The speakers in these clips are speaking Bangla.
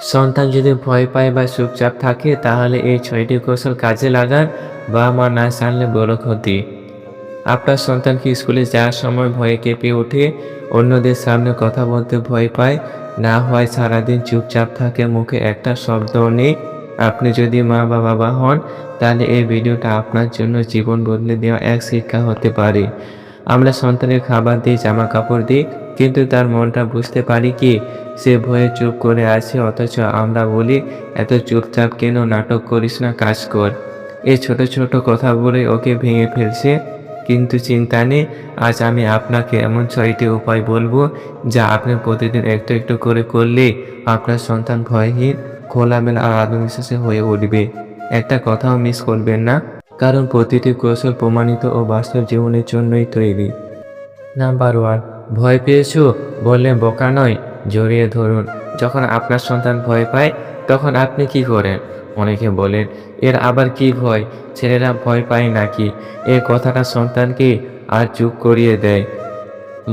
সন্তান যদি ভয় পায় বা চুপচাপ থাকে, তাহলে এই ছয়টি কৌশল কাজে লাগান বা মা না জানলে বড় ক্ষতি। আপনার সন্তান কি স্কুলে যাওয়ার সময় ভয়ে কেঁপে ওঠে, অন্যদের সামনে কথা বলতে ভয় পায়, না হয় সারাদিন চুপচাপ থাকে, মুখে একটা শব্দ নেই। আপনি যদি মা বা বাবা হন, তাহলে এই ভিডিওটা আপনার জন্য জীবন বদলে দেওয়া এক শিক্ষা হতে পারে। আমরা সন্তানের খাবার দিই জামা কাপড় দিই কিন্তু তার মনটা বুঝতে পারি কি, সে ভয়ে চুপ করে আছে, অথচ আমরা বলি, এত চুপচাপ কেন নাটক করিস না, কাজ কর। এই ছোট ছোট কথা বলে ওকে ভেঙে ফেলছে। কিন্তু চিন্তা নেই, আজ আমি আপনাকে এমন ছয়টি উপায় বলব, যা আপনি প্রতিদিন একটু একটু করে করলে আপনার সন্তান ভয়হীন, খোলামেলা আর আত্মবিশ্বাসী হয়ে উঠবে। একটা কথাও মিস করবেন না, কারণ প্রতিটি কৌশল প্রমাণিত ও বাস্তব জীবনের জন্যই তৈরি। নাম্বার ওয়ান ভয় পেয়েছ? বললে বোকা নয়, জড়িয়ে ধরুন। যখন আপনার সন্তান ভয় পায়, তখন আপনি কি করেন? অনেকে বলেন, এর আবার কি ভয়? ছেলেরা ভয় পায় নাকি? এই কথাটা সন্তানকে আর চুপ করিয়ে দেয়।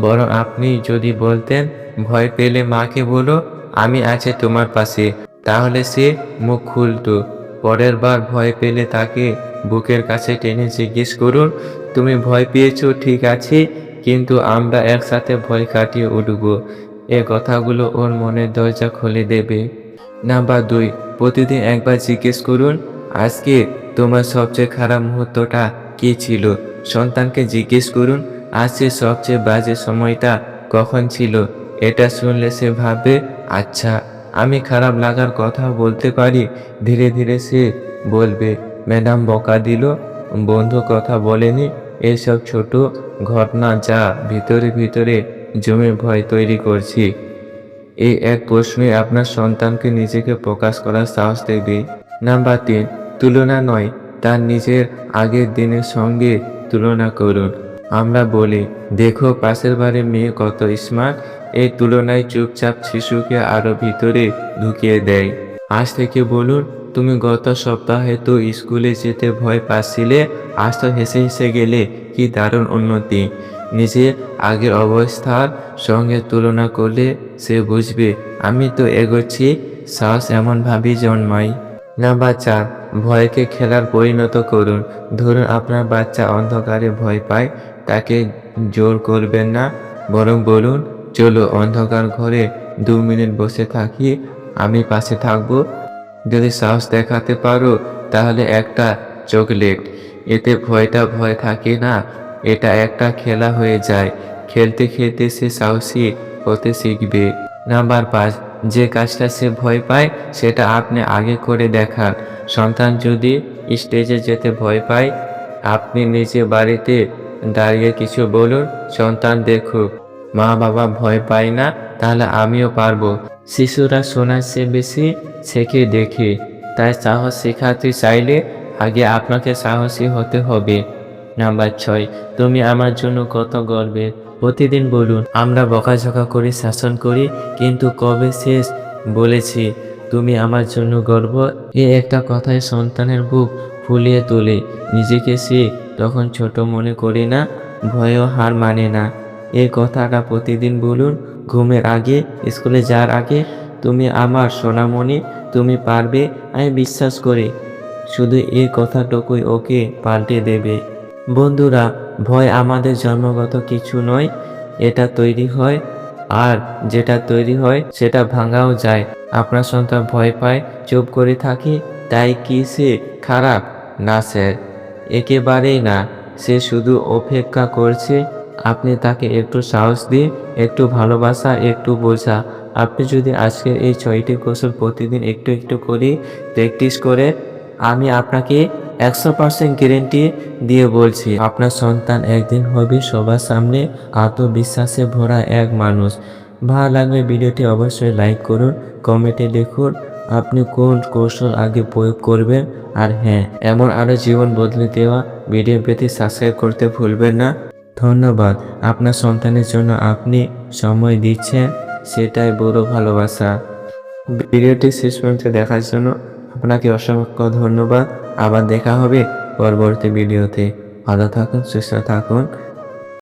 বরং আপনি যদি বলতেন, ভয় পেলে মাকে বলো, আমি আছে তোমার পাশে, তাহলে সে মুখ খুলতো। পরের বার ভয় পেলে তাকে বুকের কাছে টেনে জিজ্ঞেস করুন, তুমি ভয় পেয়েছ, ঠিক আছে? কিন্তু আমরা একসাথে ভয় কাটিয়ে উঠব। এ কথাগুলো ওর মনের দরজা খুলে দেবে। নাম্বার দুই, প্রতিদিন একবার জিজ্ঞেস করুন, আজকে তোমার সবচেয়ে খারাপ মুহূর্তটা কি ছিল? সন্তানকে জিজ্ঞেস করুন, আজকে সবচেয়ে বাজে সময়টা কখন ছিল? এটা শুনলে সে ভাববে আচ্ছা আমি খারাপ লাগার কথা বলতে পারি? ধীরে ধীরে সে বলবে, ম্যাডাম বকা দিল, বন্ধু কথা বলেনি এসব ছোট ঘটনা যা ভিতরে ভিতরে জমে ভয় তৈরি করছি। এই এক প্রশ্নই আপনার সন্তানকে নিজেকে প্রকাশ করার সাহস দেবে। নাম্বার তিন, তুলনা নয়, তার নিজের আগের দিনের সঙ্গে তুলনা করুন। আমরা বলি, দেখো, পাশের বাড়ির মেয়ে কত স্মার্ট এই তুলনায় চুপচাপ শিশুকে আরও ভিতরে ঢুকিয়ে দেয়। আজ থেকে বলুন তুমি গত সপ্তাহে তো স্কুলে যেতে ভয় পাচ্ছিলে, আজ তো হেসে হেসে গেলে, কি দারুণ উন্নতি। নিজের আগের অবস্থার সঙ্গে তুলনা করলে সে বুঝবে, আমি তো এগোচ্ছি, সাহস এমনভাবেই জন্মাই। না বাচ্চা, ভয়কে খেলার পরিণত করুন। ধরুন আপনার বাচ্চা অন্ধকারে ভয় পায়, তাকে জোর করবেন না। বরং বলুন, চলো অন্ধকার ঘরে দু মিনিট বসে থাকি, আমি পাশে থাকব। যদি সাহস দেখাতে পারো, তাহলে একটা চকলেট। এতে ভয়টা ভয় থাকে না, এটা একটা খেলা হয়ে যায়। খেলতে খেলতে সে সাহসী হতে শিখবে। নাম্বার পাঁচ, যে কাজটা সে ভয় পায়, সেটা আপনি আগে করে দেখান। সন্তান যদি স্টেজে যেতে ভয় পায়, আপনি নিজে বাড়িতে দাঁড়িয়ে কিছু বলুন, সন্তান দেখুক। মা বাবা ভয় পায় না তাহলে আমিও পারব। শিশুরা শোনার চেয়ে বেশি শেখে দেখে। তাই সাহস শেখাতে চাইলে আগে আপনাকে সাহসী হতে হবে। নাম্বার ছয়, তুমি আমার জন্য কত গর্বের। প্রতিদিন বলুন, আমরা বকাঝকা করে শাসন করি, কিন্তু কবে শেষ? বলেছি, তুমি আমার জন্য গর্ব। এ একটা কথায় সন্তানের বুক ফুলিয়ে তোলে। নিজেকে সে তখন ছোট মনে করে না, ভয়ও হার মানে না। এই কথাটা প্রতিদিন বলুন ঘুমের আগে, স্কুলে যাওয়ার আগে, তুমি আমার সোনামণি, তুমি পারবে? আমি বিশ্বাস করি, শুধু এই কথাটুকুই ওকে পাল্টে দেবে। বন্ধুরা, ভয় আমাদের জন্মগত কিছু নয়, এটা তৈরি হয়, আর যেটা তৈরি হয়, সেটা ভাঙাও যায়। আপনার সন্তান ভয় পায়, চুপ করে থাকি, তাই কি সে খারাপ? না, স্যার। একেবারেই না। সে শুধু অপেক্ষা করছে আপনি তাকে একটু সাহস দিন একটু ভালোবাসা, একটু বোঝা। আপনি যদি আজকের এই ছয়টি কৌশল প্রতিদিন একটু একটু করে প্র্যাকটিস করে, আমি আপনাকে একশো পার্সেন্ট গ্যারেন্টি দিয়ে বলছি, আপনার সন্তান একদিন হবে সবার সামনে আত্মবিশ্বাসে ভরা এক মানুষ। ভালো লাগলে ভিডিওটি অবশ্যই লাইক করুন, কমেন্টে লিখুন, আপনি কোন কৌশল আগে প্রয়োগ করবেন? আর হ্যাঁ এমন আরও জীবন বদলে দেওয়া ভিডিও পেতে সাবস্ক্রাইব করতে ভুলবেন না। ধন্যবাদ। আপনার সন্তানের জন্য আপনি সময় দিচ্ছেন, সেটাই বড় ভালোবাসা। ভিডিওটি শেষ পর্যন্ত দেখার জন্য আপনাকে অসংখ্য ধন্যবাদ। আবার দেখা হবে পরবর্তী ভিডিওতে। ভালো থাকুন, সুস্থ থাকুন।